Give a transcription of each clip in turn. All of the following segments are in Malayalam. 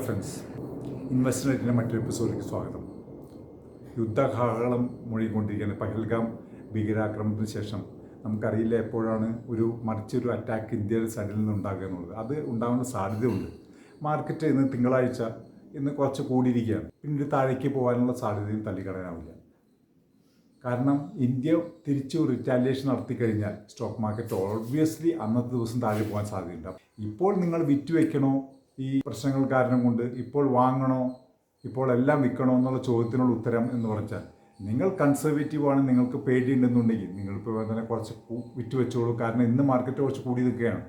ഹലോ ഫ്രണ്ട്സ് ഇൻവെസ്റ്റ്മെന്റിന്റെ മറ്റൊരു എപ്പിസോഡിലേക്ക് സ്വാഗതം. യുദ്ധകാഹളം മൊഴികൊണ്ടിരിക്കുന്ന പഹൽഗാം ഭീകരാക്രമണത്തിന് ശേഷം നമുക്കറിയില്ല എപ്പോഴാണ് ഒരു മറിച്ചൊരു അറ്റാക്ക് ഇന്ത്യയുടെ സൈഡിൽ നിന്ന് ഉണ്ടാകുക എന്നുള്ളത്. അത് ഉണ്ടാകുന്ന സാധ്യതയുണ്ട്. മാർക്കറ്റ് ഇന്ന് തിങ്കളാഴ്ച ഇന്ന് കുറച്ച് കൂടിയിരിക്കുകയാണ്. പിന്നീട് താഴേക്ക് പോകാനുള്ള സാധ്യതയും തള്ളിക്കളയാനാവില്ല കാരണം ഇന്ത്യ തിരിച്ചു റിറ്റാലിയേഷൻ നടത്തി കഴിഞ്ഞാൽ സ്റ്റോക്ക് മാർക്കറ്റ് ഓബ്വിയസ്ലി അന്നത്തെ ദിവസം താഴെ പോകാൻ സാധ്യതയുണ്ട്. ഇപ്പോൾ നിങ്ങൾ വിറ്റ് വെക്കണോ ഈ പ്രശ്നങ്ങൾ കാരണം കൊണ്ട് ഇപ്പോൾ വാങ്ങണോ ഇപ്പോൾ എല്ലാം വിൽക്കണോ എന്നുള്ള ചോദ്യത്തിനുള്ള ഉത്തരം എന്ന് പറഞ്ഞാൽ നിങ്ങൾ കൺസർവേറ്റീവ് ആണ് നിങ്ങൾക്ക് പേടിയുണ്ടെന്നുണ്ടെങ്കിൽ നിങ്ങളിപ്പോൾ തന്നെ കുറച്ച് വിറ്റ് വെച്ചോളൂ. കാരണം ഇന്ന് മാർക്കറ്റ് കുറച്ച് കൂടി നിൽക്കുകയാണ്.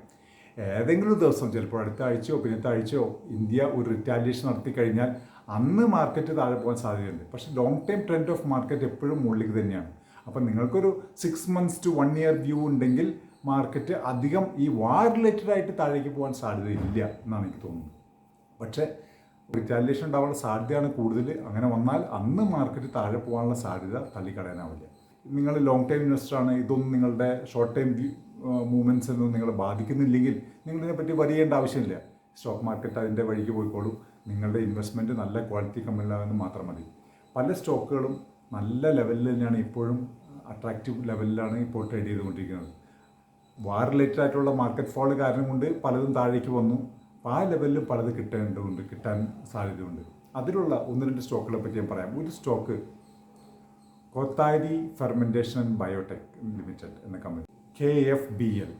ഏതെങ്കിലും ദിവസം ചിലപ്പോൾ അടുത്ത ആഴ്ചയോ പിന്നത്തെ ആഴ്ചയോ ഇന്ത്യ ഒരു റിറ്റാലിയേഷൻ നടത്തി കഴിഞ്ഞാൽ അന്ന് മാർക്കറ്റ് താഴെ പോകാൻ സാധ്യതയുണ്ട്. പക്ഷേ long time trend of market എപ്പോഴും മുകളിലേക്ക് തന്നെയാണ്. അപ്പം നിങ്ങൾക്കൊരു six months to one year view ഉണ്ടെങ്കിൽ മാർക്കറ്റ് അധികം ഈ വാർ റിലേറ്റഡ് ആയിട്ട് താഴേക്ക് പോകാൻ സാധ്യതയില്ല എന്നാണ് എനിക്ക് തോന്നുന്നത്. പക്ഷേ റിറ്റാലിയേഷൻ ഉണ്ടാവാനുള്ള സാധ്യതയാണ് കൂടുതൽ. അങ്ങനെ വന്നാൽ അന്ന് മാർക്കറ്റ് താഴെ പോകാനുള്ള സാധ്യത തള്ളിക്കളയാനാവില്ല. നിങ്ങൾ ലോങ് ടൈം ഇൻവെസ്റ്റർ ആണ്. ഇതൊന്നും നിങ്ങളുടെ ഷോർട്ട് ടൈം മൂവ്മെന്റ്സ് ഒന്നും നിങ്ങളെ ബാധിക്കുന്നില്ലെങ്കിൽ നിങ്ങളിതിനെ പറ്റി വരിയേണ്ട ആവശ്യമില്ല. സ്റ്റോക്ക് മാർക്കറ്റ് അതിന്റെ വഴിക്ക് പോയിക്കോളൂ. നിങ്ങളുടെ ഇൻവെസ്റ്റ്മെന്റ് നല്ല ക്വാളിറ്റി കമ്പനിയിലാകുന്നത് മാത്രം മതി. പല സ്റ്റോക്കുകളും നല്ല ലെവലിൽ തന്നെയാണ് ഇപ്പോഴും അട്രാക്റ്റീവ് ലെവലിലാണ് ഇപ്പോൾ ട്രേഡ് ചെയ്തുകൊണ്ടിരിക്കുന്നത്. വാർ റിലേറ്റഡ് ആയിട്ടുള്ള മാർക്കറ്റ് ഫോൾ കാരണം കൊണ്ട് പലതും താഴേക്ക് വന്നു. അപ്പോൾ ആ ലെവലിൽ പലത് കിട്ടേണ്ടതുണ്ട് കിട്ടാൻ സാധ്യതയുണ്ട്. അതിലുള്ള ഒന്ന് രണ്ട് സ്റ്റോക്കുകളെ പറ്റി ഞാൻ പറയാം. ഒരു stock Kothari fermentation and biotech limited എന്ന company K F B L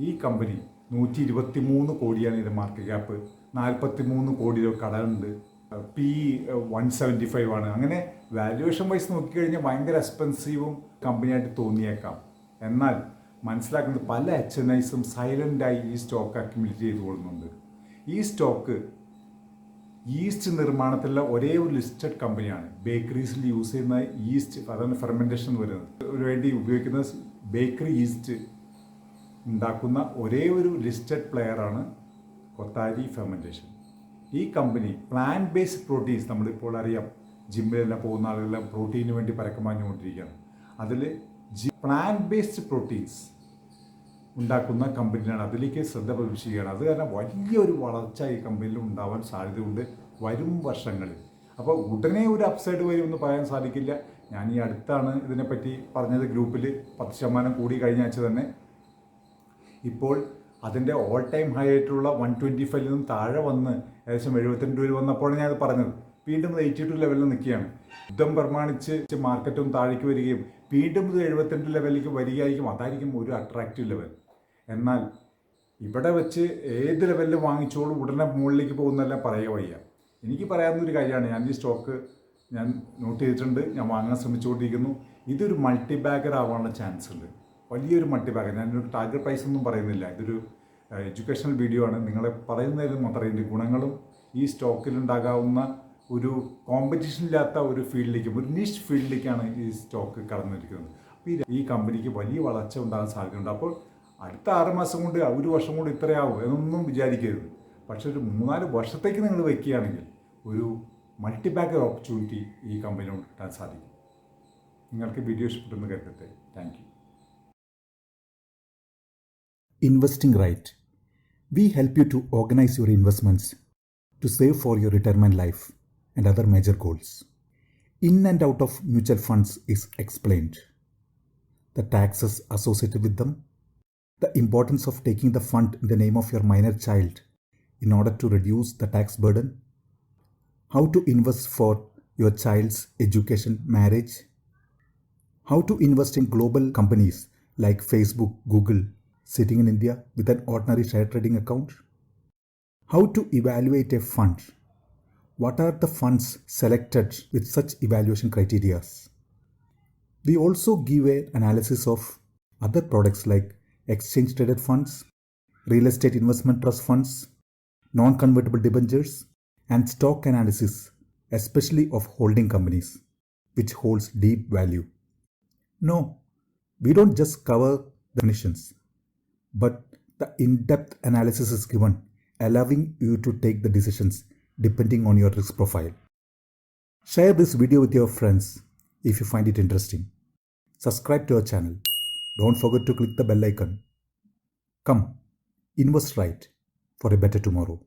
ഈ കമ്പനി നൂറ്റി ഇരുപത്തി മൂന്ന് കോടിയാണ് ഇതിന്റെ മാർക്കറ്റ് ക്യാപ്പ് നാൽപ്പത്തി മൂന്ന് കോടി കടമുണ്ട് പി വൺ സെവന്റി ഫൈവ് ആണ്. അങ്ങനെ വാല്യുവേഷൻ വൈസ് നോക്കിക്കഴിഞ്ഞാൽ ഭയങ്കര എക്സ്പെൻസീവും കമ്പനിയായിട്ട് തോന്നിയേക്കാം. എന്നാൽ മനസ്സിലാക്കുന്നത് പല എച്ച് എൻ ഐസും സൈലന്റായി ഈ സ്റ്റോക്ക് അക്യുമുലേറ്റ് ചെയ്ത് കൊള്ളുന്നുണ്ട്. ഈ സ്റ്റോക്ക് ഈസ്റ്റ് നിർമ്മാണത്തിലുള്ള ഒരേ ഒരു ലിസ്റ്റഡ് കമ്പനിയാണ് ബേക്കറീസിൽ യൂസ് ചെയ്യുന്ന ഈസ്റ്റ് അതാണ് ഫെർമെന്റേഷൻ വരുന്നത് വേണ്ടി ഉപയോഗിക്കുന്ന ബേക്കറി ഈസ്റ്റ് ഉണ്ടാക്കുന്ന ഒരേ ഒരു ലിസ്റ്റഡ് പ്ലെയറാണ് കൊത്താരി ഫെർമെന്റേഷൻ ഈ കമ്പനി പ്ലാന്റ് ബേസ്ഡ് പ്രോട്ടീൻസ് നമ്മളിപ്പോൾ അറിയാം. ജിമ്മിലെല്ലാം പോകുന്ന ആളുകളെല്ലാം പ്രോട്ടീന് വേണ്ടി പരക്കമാഞ്ഞുകൊണ്ടിരിക്കുകയാണ് അതിൽ ജി പ്ലാന്റ് ബേസ്ഡ് പ്രോട്ടീൻസ് ഉണ്ടാക്കുന്ന കമ്പനിയാണ് അതിലേക്ക് ശ്രദ്ധ പതിപ്പിക്കുകയാണ് അത് കാരണം വലിയൊരു വളർച്ച ഈ കമ്പനിയിൽ ഉണ്ടാവാൻ സാധ്യതയുണ്ട് വരും വർഷങ്ങളിൽ. അപ്പോൾ ഉടനെ ഒരു അപ്സൈഡ് വരുമെന്ന് പറയാൻ സാധിക്കില്ല. ഞാൻ ഈ അടുത്താണ് ഇതിനെപ്പറ്റി പറഞ്ഞത്. ഗ്രൂപ്പിൽ പത്ത് ശതമാനം കൂടി കഴിഞ്ഞ ആഴ്ച തന്നെ. ഇപ്പോൾ അതിന്റെ ഓൾ ടൈം ഹൈ ആയിട്ടുള്ള വൺ ട്വന്റി ഫൈവിൽ നിന്നും താഴെ വന്ന് ഏകദേശം എഴുപത്തിരണ്ട് രൂപ വന്നപ്പോഴാണ് ഞാനത് പറഞ്ഞത്. വീണ്ടും ഇത് എയ്റ്റി ടു ലെവലിൽ നിൽക്കുകയാണ്. യുദ്ധം പ്രമാണിച്ച് മാർക്കറ്റും താഴേക്ക് വരികയും വീണ്ടും ഇത് എഴുപത്തിരണ്ട് ലെവലിലേക്ക് വരികയായിരിക്കും. അതായിരിക്കും ഒരു അട്രാക്റ്റീവ് ലെവൽ എന്നാൽ ഇവിടെ വെച്ച് ഏത് ലെവലിൽ വാങ്ങിച്ചോളും ഉടനെ മുകളിലേക്ക് പോകുന്നതെല്ലാം പറയുക വയ്യ. എനിക്ക് പറയാവുന്ന ഒരു കാര്യമാണ് ഞാൻ ഈ സ്റ്റോക്ക് ഞാൻ നോട്ട് ചെയ്തിട്ടുണ്ട് ഞാൻ വാങ്ങാൻ ശ്രമിച്ചുകൊണ്ടിരിക്കുന്നു. ഇതൊരു മൾട്ടി ബാഗർ ആവാനുള്ള ചാൻസ് ഉണ്ട്. വലിയൊരു മൾട്ടി ബാഗർ ഞാനൊരു ടാർഗറ്റ് പ്രൈസ് ഒന്നും പറയുന്നില്ല. ഇതൊരു എഡ്യൂക്കേഷണൽ വീഡിയോ ആണ്. നിങ്ങളെ പറയുന്നതിന് മാത്രമേ ഇതിന്റെ ഗുണങ്ങളും ഈ സ്റ്റോക്കിൽ ഉണ്ടാകാവുന്ന ഒരു കോമ്പറ്റീഷൻ ഇല്ലാത്ത ഒരു ഫീൽഡിലേക്കും ഒരു നിഷ് ഫീൽഡിലേക്കാണ് ഈ സ്റ്റോക്ക് കടന്നിരിക്കുന്നത് അപ്പോൾ ഈ കമ്പനിക്ക് വലിയ വളർച്ച ഉണ്ടാകാൻ സാധ്യതയുണ്ട്. അപ്പോൾ അടുത്ത ആറ് മാസം കൊണ്ട് ഒരു വർഷം കൊണ്ട് ഇത്രയാവും എന്നൊന്നും വിചാരിക്കരുത് പക്ഷെ ഒരു മൂന്നാൽ വർഷത്തേക്ക് നിങ്ങൾ വയ്ക്കുകയാണെങ്കിൽ ഒരു മൾട്ടി ബാഗർ ഓപ്പർച്യൂണിറ്റി ഈ കമ്പനിയോട് കിട്ടാൻ സാധിക്കും നിങ്ങൾക്ക് വീഡിയോ ഇഷ്ടപ്പെട്ടെന്ന് കരുതട്ടെ thank you Investing Right. We help you to organize your investments to save for your retirement life and other major goals. In and out of mutual funds is explained. The taxes associated with them, the importance of taking the fund in the name of your minor child in order to reduce the tax burden, how to invest for your child's education, marriage, how to invest in global companies like Facebook, Google, sitting in India with an ordinary share trading account? How to evaluate a fund? What are the funds selected with such evaluation criteria? We also give an analysis of other products like exchange traded funds, real estate investment trust funds, non convertible debentures, and stock analysis, especially of holding companies, which holds deep value. No, we don't just cover the definitions, but the in depth analysis is given, allowing you to take the decisions depending on your risk profile. Share this video with your friends if you find it interesting. Subscribe to our channel. Don't forget to click the bell icon. Come, invest right for a better tomorrow.